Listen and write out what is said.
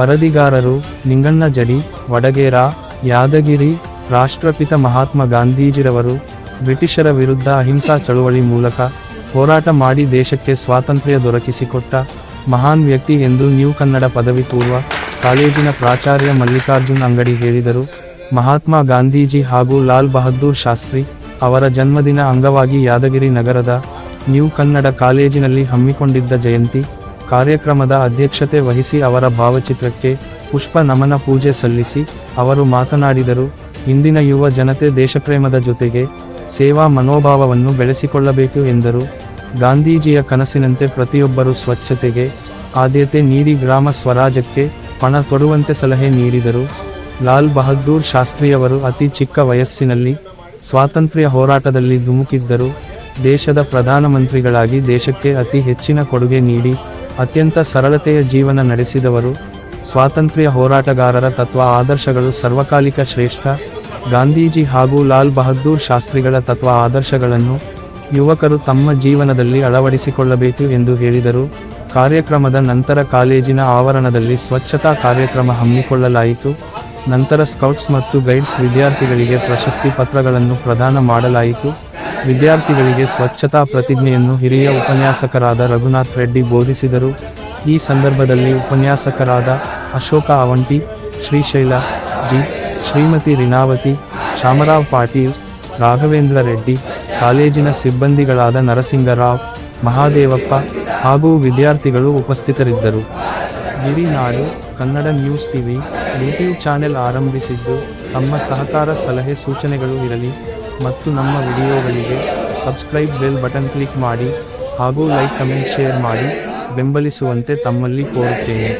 ವರದಿಗಾರರು, ನಿಂಗಣ್ಣ ಜಡಿ, ವಡಗೇರ, ಯಾದಗಿರಿ, ರಾಷ್ಟ್ರಪಿತ ಮಹಾತ್ಮ ಗಾಂಧೀಜಿರವರು, ಬ್ರಿಟಿಷರ ವಿರುದ್ಧ ಅಹಿಂಸಾ ಚಳುವಳಿ ಮೂಲಕ ಹೋರಾಟ ಮಾಡಿ ದೇಶಕ್ಕೆ ಸ್ವಾತಂತ್ರ್ಯ ದೊರಕಿಸಿಕೊಟ್ಟ ಮಹಾನ್ ವ್ಯಕ್ತಿ ಎಂದು ನ್ಯೂ ಕನ್ನಡ ಪದವಿ ಪೂರ್ವ ಕಾಲೇಜಿನ ಪ್ರಾಚಾರ್ಯ ಮಲ್ಲಿಕಾರ್ಜುನ್ ಅಂಗಡಿ ಹೇಳಿದರು. ಮಹಾತ್ಮ ಗಾಂಧೀಜಿ ಹಾಗೂ ಲಾಲ್ ಬಹದ್ದೂರ್ ಶಾಸ್ತ್ರಿ ಅವರ ಜನ್ಮದಿನ ಅಂಗವಾಗಿ ಯಾದಗಿರಿ ನಗರದ ನ್ಯೂ ಕನ್ನಡ ಕಾಲೇಜಿನಲ್ಲಿ ಹಮ್ಮಿಕೊಂಡಿದ್ದ ಜಯಂತಿ ಕಾರ್ಯಕ್ರಮದ ಅಧ್ಯಕ್ಷತೆ ವಹಿಸಿ ಅವರ ಭಾವಚಿತ್ರಕ್ಕೆ ಪುಷ್ಪ ನಮನ ಪೂಜೆ ಸಲ್ಲಿಸಿ ಅವರು ಮಾತನಾಡಿದರು, ಇಂದಿನ ಯುವ ಜನತೆ ದೇಶಪ್ರೇಮದ ಜೊತೆಗೆ ಸೇವಾ ಮನೋಭಾವವನ್ನು ಬೆಳೆಸಿಕೊಳ್ಳಬೇಕು ಎಂದರು. ಗಾಂಧೀಜಿಯ ಕನಸಿನಂತೆ ಪ್ರತಿಯೊಬ್ಬರು ಸ್ವಚ್ಛತೆಗೆ ಆದ್ಯತೆ ನೀಡಿ ಗ್ರಾಮ ಸ್ವರಾಜ್ಯಕ್ಕೆ ಪಣ ತೊಡುವಂತೆ ಸಲಹೆ ನೀಡಿದರು. ಲಾಲ್ ಬಹದ್ದೂರ್ ಶಾಸ್ತ್ರಿಯವರು ಅತಿ ಚಿಕ್ಕ ವಯಸ್ಸಿನಲ್ಲಿ ಸ್ವಾತಂತ್ರ್ಯ ಹೋರಾಟದಲ್ಲಿ ಧುಮುಕಿದ್ದರು. ದೇಶದ ಪ್ರಧಾನಮಂತ್ರಿಗಳಾಗಿ ದೇಶಕ್ಕೆ ಅತಿ ಹೆಚ್ಚಿನ ಕೊಡುಗೆ ನೀಡಿ ಅತ್ಯಂತ ಸರಳತೆಯ ಜೀವನ ನಡೆಸಿದವರು, ಸ್ವಾತಂತ್ರ್ಯ ಹೋರಾಟಗಾರರ ತತ್ವ ಆದರ್ಶಗಳು ಸರ್ವಕಾಲಿಕ ಶ್ರೇಷ್ಠ, ಗಾಂಧೀಜಿ ಹಾಗೂ ಲಾಲ್ ಬಹದ್ದೂರ್ ಶಾಸ್ತ್ರಿಗಳ ತತ್ವ ಆದರ್ಶಗಳನ್ನು ಯುವಕರು ತಮ್ಮ ಜೀವನದಲ್ಲಿ ಅಳವಡಿಸಿಕೊಳ್ಳಬೇಕು ಎಂದು ಹೇಳಿದರು. ಕಾರ್ಯಕ್ರಮದ ನಂತರ ಕಾಲೇಜಿನ ಆವರಣದಲ್ಲಿ ಸ್ವಚ್ಛತಾ ಕಾರ್ಯಕ್ರಮ ಹಮ್ಮಿಕೊಳ್ಳಲಾಯಿತು. ನಂತರ ಸ್ಕೌಟ್ಸ್ ಮತ್ತು ಗೈಡ್ಸ್ ವಿದ್ಯಾರ್ಥಿಗಳಿಗೆ ಪ್ರಶಸ್ತಿ ಪತ್ರಗಳನ್ನು ಪ್ರದಾನ ಮಾಡಲಾಯಿತು. ವಿದ್ಯಾರ್ಥಿಗಳಿಗೆ ಸ್ವಚ್ಛತಾ ಪ್ರತಿಜ್ಞೆಯನ್ನು ಹಿರಿಯ ಉಪನ್ಯಾಸಕರಾದ ರಘುನಾಥ್ ರೆಡ್ಡಿ ಬೋಧಿಸಿದರು. ಈ ಸಂದರ್ಭದಲ್ಲಿ ಉಪನ್ಯಾಸಕರಾದ ಅಶೋಕ ಅವಂಟಿ ಶ್ರೀಶೈಲ, ಜಿ. ಶ್ರೀಮತಿ ರಿನಾವತಿ, ಶಾಮರಾವ್ ಪಾಟೀಲ್, ರಾಘವೇಂದ್ರ ರೆಡ್ಡಿ, ಕಾಲೇಜಿನ ಸಿಬ್ಬಂದಿಗಳಾದ ನರಸಿಂಗರಾವ್, ಮಹಾದೇವಪ್ಪ ಹಾಗೂ ವಿದ್ಯಾರ್ಥಿಗಳು ಉಪಸ್ಥಿತರಿದ್ದರು. Girinadu, Kannada news TV, YouTube channel ಆರಂಭಿಸಿದ್ದು. ತಮ್ಮ ಸಹಕಾರ ಸಲಹೆ ಸೂಚನೆಗಳು ಇರಲಿ. ಮತ್ತು ನಮ್ಮ ವಿಡಿಯೋಗಳಿಗೆ ಸಬ್ಸ್ಕ್ರೈಬ್ ಬೆಲ್ ಬಟನ್ ಕ್ಲಿಕ್ ಮಾಡಿ ಹಾಗೂ ಲೈಕ್, ಕಮೆಂಟ್, ಶೇರ್ ಮಾಡಿ ಬೆಂಬಲಿಸುವಂತೆ ತಮ್ಮಲ್ಲಿ ಕೋರುತ್ತೇನೆ.